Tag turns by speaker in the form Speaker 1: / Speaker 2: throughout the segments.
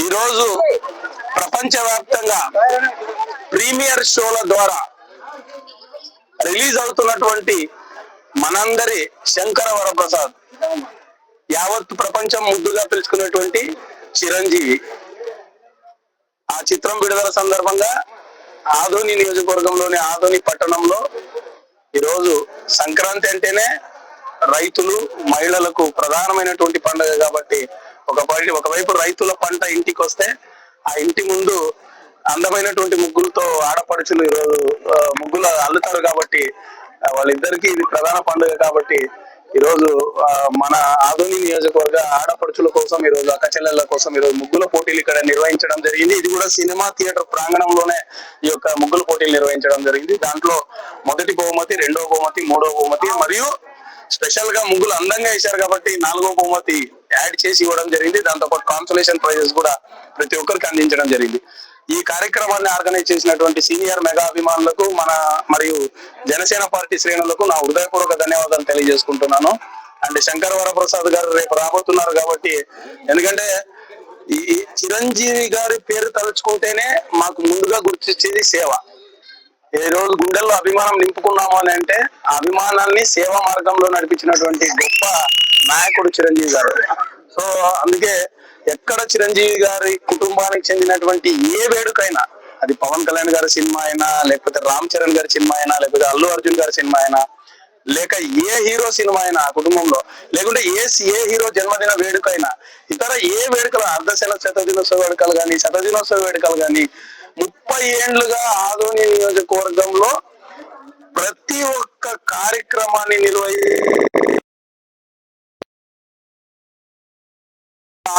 Speaker 1: ఈరోజు ప్రపంచవ్యాప్తంగా ప్రీమియర్ షోల ద్వారా రిలీజ్ అవుతున్నటువంటి మనందరి శంకర వరప్రసాద్ యావత్ ప్రపంచం ముద్దుగా పిలుచుకున్నటువంటి చిరంజీవి. ఆ చిత్రం విడుదల సందర్భంగా ఆధోని నియోజకవర్గంలోని ఆధోని పట్టణంలో ఈరోజు సంక్రాంతి అంటేనే రైతులు మహిళలకు ప్రధానమైనటువంటి పండుగ కాబట్టి ఒక ఒకవైపు రైతుల పంట ఇంటికి వస్తే ఆ ఇంటి ముందు అందమైనటువంటి ముగ్గులతో ఆడపడుచులు ఈరోజు ముగ్గులు అల్లుతారు కాబట్టి వాళ్ళిద్దరికీ ఇది ప్రధాన పండుగ కాబట్టి ఈరోజు మన ఆధుని నియోజకవర్గ ఆడపడుచుల కోసం ఈరోజు అక్క చెల్లెళ్ళ కోసం ఈరోజు ముగ్గుల పోటీలు ఇక్కడ నిర్వహించడం జరిగింది. ఇది కూడా సినిమా థియేటర్ ప్రాంగణంలోనే ఈ యొక్క ముగ్గుల పోటీలు నిర్వహించడం జరిగింది. దాంట్లో మొదటి బహుమతి రెండో బహుమతి మూడో బహుమతి మరియు స్పెషల్గా ముగ్గులు అందంగా వేశారు కాబట్టి నాలుగో బహుమతి చేసి ఇవ్వడం జరిగింది. దాంతో పాటు ప్రైజెస్ కూడా ప్రతి ఒక్కరికి అందించడం జరిగింది. ఈ కార్యక్రమాన్ని ఆర్గనైజ్ చేసినటువంటి సీనియర్ మెగా అభిమానులకు మన మరియు జనసేన పార్టీ శ్రేణులకు నా హృదయపూర్వక ధన్యవాదాలు తెలియజేసుకుంటున్నాను. అండ్ శంకర్ వరప్రసాద్ గారు రేపు రాబోతున్నారు కాబట్టి ఎందుకంటే ఈ చిరంజీవి గారి పేరు తలుచుకుంటేనే మాకు ముందుగా గుర్తించేది సేవ. ఈ రోజు గుండెల్లో అభిమానం నింపుకున్నాము అని అంటే ఆ అభిమానాన్ని సేవా మార్గంలో నడిపించినటువంటి గొప్ప నాయకుడు చిరంజీవి గారు. సో అందుకే ఎక్కడ చిరంజీవి గారి కుటుంబానికి చెందినటువంటి ఏ వేడుకైనా అది పవన్ కళ్యాణ్ గారి సినిమా అయినా లేకపోతే రామ్ చరణ్ గారి సినిమా అయినా లేకపోతే అల్లు అర్జున్ గారి సినిమా అయినా లేక ఏ హీరో సినిమా అయినా ఆ కుటుంబంలో లేకుంటే ఏ ఏ హీరో జన్మదిన వేడుక అయినా ఇతర ఏ వేడుకలు అర్ధశన శతదినోత్సవ వేడుకలు కానీ శతదినోత్సవ వేడుకలు కానీ ముప్పై ఏండ్లుగా ఆదోని నియోజకవర్గంలో ప్రతి ఒక్క కార్యక్రమాన్ని నిర్వహి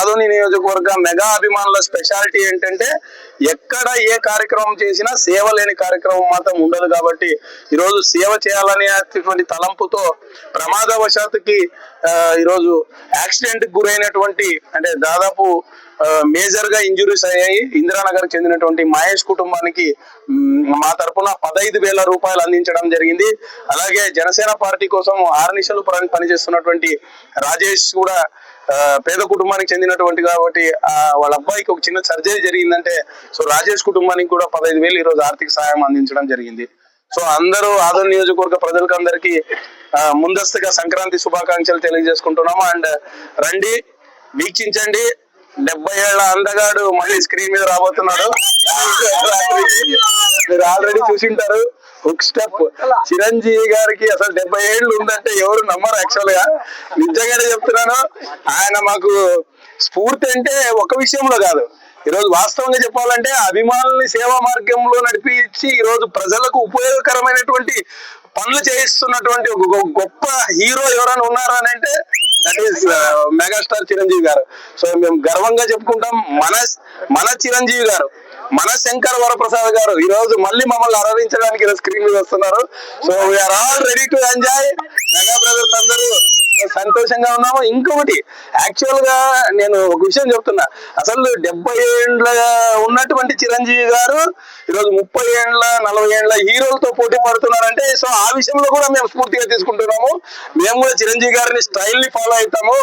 Speaker 1: ఆదోని నియోజకవర్గ మెగా అభిమానుల స్పెషాలిటీ ఏంటంటే ఎక్కడ ఏ కార్యక్రమం చేసినా సేవ లేని కార్యక్రమం మాత్రం ఉండదు కాబట్టి ఈరోజు సేవ చేయాలనేటువంటి తలంపుతో ప్రమాదవశాత్తుకి ఈరోజు యాక్సిడెంట్ గురైనటువంటి అంటే దాదాపు మేజర్గా ఇంజురీస్ అయ్యాయి. ఇందిరానగర్ చెందినటువంటి మహేష్ కుటుంబానికి మా తరపున పదహైదు వేల రూపాయలు అందించడం జరిగింది. అలాగే జనసేన పార్టీ కోసం ఆర్నిషలు పనిచేస్తున్నటువంటి రాజేష్ కూడా పేద కుటుంబానికి చెందినటువంటి కాబట్టి వాళ్ళ అబ్బాయికి ఒక చిన్న సర్జరీ జరిగిందంటే సో రాజేష్ కుటుంబానికి కూడా పదహైదు వేలు ఈ రోజు ఆర్థిక సహాయం అందించడం జరిగింది. సో అందరూ ఆదర్ నియోజకవర్గ ప్రజలకు అందరికీ ముందస్తుగా సంక్రాంతి శుభాకాంక్షలు తెలియజేసుకుంటున్నాము. అండ్ రండి వీక్షించండి. డెబ్బై ఏళ్ళ అందగాడు మళ్ళీ స్క్రీన్ మీద రాబోతున్నాడు. మీరు ఆల్రెడీ చూసింటారు. హుక్ స్టెప్ చిరంజీవి గారికి అసలు డెబ్బై ఏళ్ళు ఉందంటే ఎవరు నమ్మరు యాక్చువల్గా. నిజంగానే చెప్తున్నాను. ఆయన మాకు స్ఫూర్తి అంటే ఒక విషయంలో కాదు. ఈరోజు వాస్తవంగా చెప్పాలంటే అభిమానుల్ని సేవా మార్గంలో నడిపించి ఈరోజు ప్రజలకు ఉపయోగకరమైనటువంటి పనులు చేయిస్తున్నటువంటి ఒక గొప్ప హీరో ఎవరైనా ఉన్నారా అని అంటే దట్ ఈస్ మెగాస్టార్ చిరంజీవి గారు. సో మేము గర్వంగా చెప్పుకుంటాం మన మన చిరంజీవి గారు మన శంకర్ వరప్రసాద్ గారు ఈ రోజు మళ్ళీ మమ్మల్ని ఆరాధించడానికి స్క్రీన్ మీద వస్తున్నారు. So we are all ready to enjoy mega సంతోషంగా ఉన్నాము ఇంకొకటి యాక్చువల్గా నేను ఒక విషయం చెప్తున్నా. అసలు డెబ్బై ఏండ్ల ఉన్నటువంటి చిరంజీవి గారు ఈరోజు ముప్పై ఏండ్ల నలభై ఏండ్ల హీరోలతో పోటీ పడుతున్నారంటే సో ఆ విషయంలో కూడా మేము స్ఫూర్తిగా తీసుకుంటున్నాము. మేము కూడా చిరంజీవి గారిని స్టైల్ని ఫాలో అవుతాము.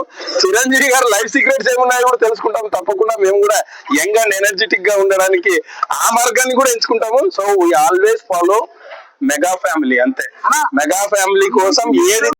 Speaker 1: చిరంజీవి గారి లైఫ్ సీక్రెట్స్ ఏమున్నాయో కూడా తెలుసుకుంటాము. తప్పకుండా మేము కూడా యంగ్ అండ్ ఎనర్జెటిక్గా ఉండడానికి ఆ మార్గాన్ని కూడా ఎంచుకుంటాము. So we always follow mega family అంతే. మెగా ఫ్యామిలీ కోసం ఏది